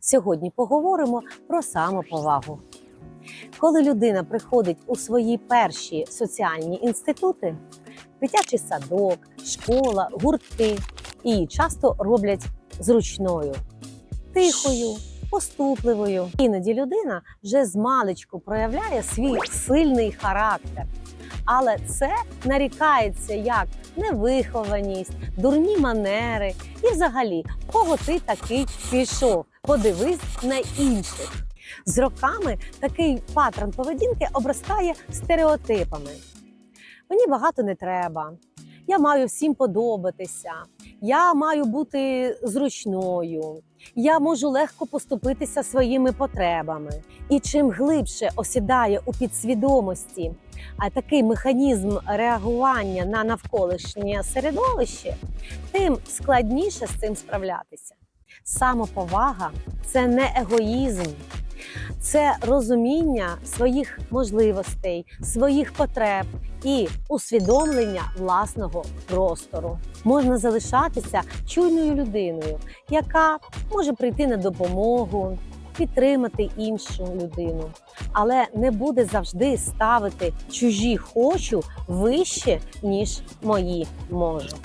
Сьогодні поговоримо про самоповагу. Коли людина приходить у свої перші соціальні інститути, дитячий садок, школа, гуртки, її часто роблять зручною, тихою, поступливою. Іноді людина вже з маличку проявляє свій сильний характер. Але це нарікається як невихованість, дурні манери і взагалі, кого ти такий пішов? Подивись на інших. З роками такий паттерн поведінки обростає стереотипами. Мені багато не треба. Я маю всім подобатися. Я маю бути зручною. Я можу легко поступитися своїми потребами. І чим глибше осідає у підсвідомості такий механізм реагування на навколишнє середовище, тим складніше з цим справлятися. Самоповага це не егоїзм, це розуміння своїх можливостей, своїх потреб і усвідомлення власного простору. Можна залишатися чуйною людиною, яка може прийти на допомогу, підтримати іншу людину, але не буде завжди ставити чужі хочу вище, ніж мої можу.